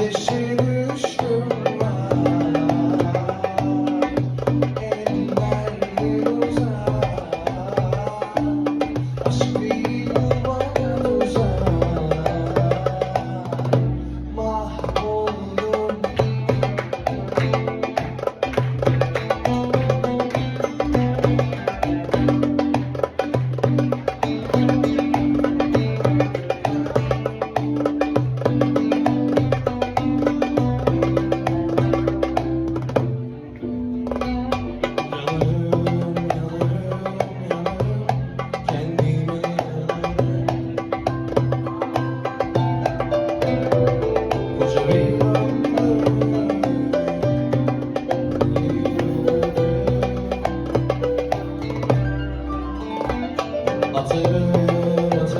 ateşi Atırım